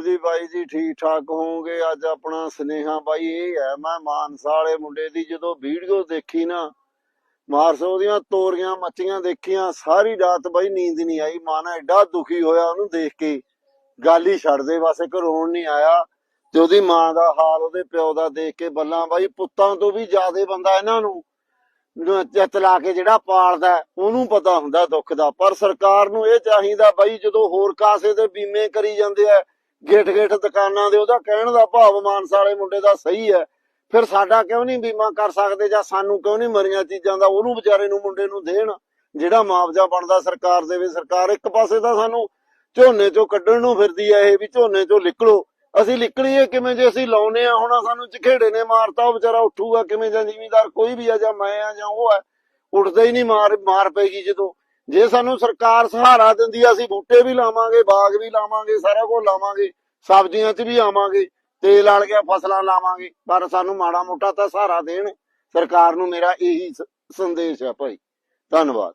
ਵਾਹਿਗੁਰੂ ਜੀ ਬਾਈ ਜੀ ਠੀਕ ਠਾਕ ਹੋਵੋਗੇ? ਅੱਜ ਆਪਣਾ ਸਨੇਹਾ ਬਾਈ ਇਹ ਹੈ ਮੈਂ ਮਾਨਸਾ ਵਾਲੇ ਮੁੰਡੇ ਦੀ ਜਦੋਂ ਵੀਡੀਓ ਦੇਖੀ ਨਾ ਮਾਰਸ ਉਹਦੀਆਂ ਤੋਰੀਆਂ ਮੱਛੀਆਂ ਦੇਖੀਆਂ ਸਾਰੀ ਰਾਤ ਬਾਈ ਨੀਂਦ ਨਹੀਂ ਆਈ ਮਨ ਐਡਾ ਦੁਖੀ ਹੋਇਆ ਉਹਨੂੰ ਦੇਖ ਕੇ। ਗੱਲ ਹੀ ਛੱਡ ਦੇ ਬਸ ਇੱਕ ਰੋਣ ਨਹੀਂ ਆਇਆ। ਤੇ ਉਹਦੀ ਮਾਂ ਦਾ ਹਾਲ ਉਹਦੇ ਪਿਓ ਦਾ ਦੇਖ ਕੇ ਬੱਲਾਂ ਬਾਈ ਪੁੱਤਾਂ ਤੋਂ ਵੀ ਜ਼ਿਆਦਾ ਬੰਦਾ ਇਹਨਾਂ ਨੂੰ ਚਿੱਤ ਲਾ ਕੇ ਜਿਹੜਾ ਪਾਲਦਾ ਹੈ, ਉਹਨੂੰ ਪਤਾ ਹੁੰਦਾ ਦੁੱਖ ਦਾ। ਪਰ ਸਰਕਾਰ ਨੂੰ ਇਹ ਚਾਹੀਦਾ ਬਾਈ ਜਦੋਂ ਹੋਰ ਕਾਸੇ ਦੇ ਬੀਮੇ ਕਰੀ ਜਾਂਦੇ ਆ ਗੇਟ ਗੇਟ ਦੁਕਾਨਾਂ ਦੇ ਉਹਦਾ ਕਹਿਣ ਦਾ ਭਾਵ ਮਾਨਸਾ ਵਾਲੇ ਮੁੰਡੇ ਦਾ ਸਹੀ ਹੈ। ਫਿਰ ਸਾਡਾ ਕਿਉਂ ਨਹੀਂ ਬੀਮਾ ਕਰ ਸਕਦੇ ਜਾਂ ਸਾਨੂੰ ਕਿਉਂ ਨਹੀਂ ਮਰੀਆਂ ਚੀਜ਼ਾਂ ਦਾ ਉਹਨੂੰ ਵਿਚਾਰੇ ਨੂੰ ਮੁੰਡੇ ਨੂੰ ਦੇਣ? ਜਿਹੜਾ ਮੁਆਵਜ਼ਾ ਬਣਦਾ ਸਰਕਾਰ ਦੇਵੇ, ਸਰਕਾਰ ਇੱਕ ਪਾਸੇ ਤਾਂ ਸਾਨੂੰ ਝੋਨੇ ਚੋਂ ਕੱਢਣ ਨੂੰ ਫਿਰਦੀ ਹੈ ਇਹ ਵੀ ਝੋਨੇ ਚੋਂ ਨਿਕਲੋ। ਅਸੀਂ ਨਿਕਲੀਏ ਕਿਵੇਂ ਜੇ ਅਸੀਂ ਲਾਉਨੇ ਆ ਹੁਣ ਸਾਨੂੰ ਝਖੇੜੇ ਨੇ ਮਾਰਤਾ, ਉਹ ਵਿਚਾਰਾ ਉੱਠੂਗਾ ਕਿਵੇਂ ਜਾਂ ਜ਼ਿਮੀਂਦਾਰ ਕੋਈ ਵੀ ਆ ਜਾਂ ਮੈਂ ਆ ਜਾਂ ਉਹ ਆ, ਉੱਠਦਾ ਹੀ ਨਹੀਂ ਮਾਰ ਮਾਰ ਪੈਗੀ ਜਦੋਂ। ਜੇ ਸਾਨੂੰ ਸਰਕਾਰ ਸਹਾਰਾ ਦਿੰਦੀ ਆ, ਅਸੀਂ ਬੂਟੇ ਵੀ ਲਾਵਾਂਗੇ, ਬਾਗ ਵੀ ਲਾਵਾਂਗੇ, ਸਾਰਾ ਕੁਝ ਲਾਵਾਂਗੇ, ਸਬਜ਼ੀਆਂ 'ਚ ਵੀ ਆਵਾਂਗੇ, ਤੇਲ ਵਾਲ ਗਿਆ ਫਸਲਾਂ ਲਾਵਾਂਗੇ, ਪਰ ਸਾਨੂੰ ਮਾੜਾ ਮੋਟਾ ਤਾਂ ਸਹਾਰਾ ਦੇਣ। ਸਰਕਾਰ ਨੂੰ ਮੇਰਾ ਇਹੀ ਸੰਦੇਸ਼ ਆ ਭਾਈ। ਧੰਨਵਾਦ।